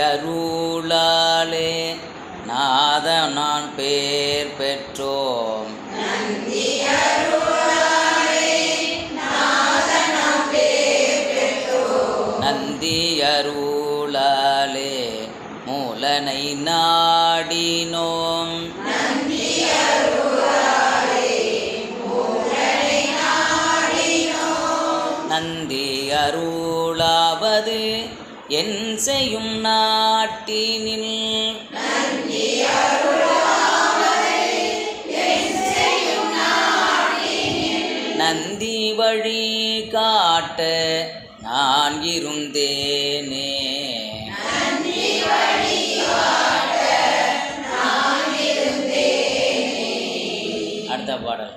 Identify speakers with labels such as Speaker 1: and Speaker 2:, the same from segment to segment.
Speaker 1: அருளாலே நாத நான் பேர் பெற்றோம். நந்தி அருளாலே மூலனை நாடினோம் நந்தி அருளாவது என் செய்யும் நாட்டினில். நந்தி வழி காட்ட நான் இருந்தேனே. அடுத்த பாடல்.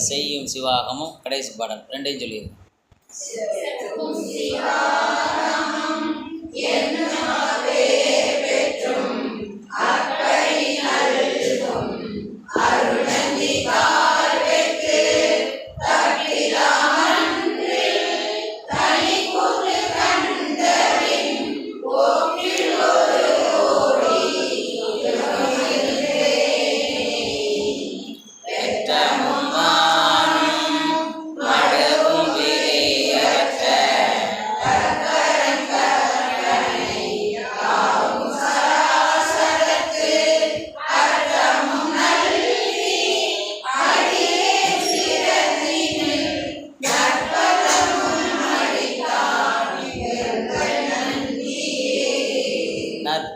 Speaker 1: செய்யும் சிவாகமும் கடைசி பாடல் ரெண்டையும் சொல்லியிருக்கேன்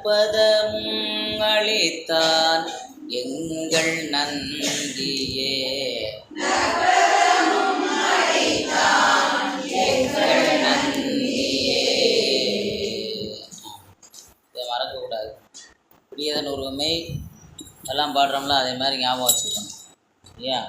Speaker 1: நற்பதமும் அளித்தான் எங்கள் நந்தியே எங்கள் இதை மறக்கக்கூடாது. பிரியதன் உருவமை. எல்லாம் பாடுறோம்ல அதே மாதிரி ஞாபகம் வச்சுக்கணும். சரியா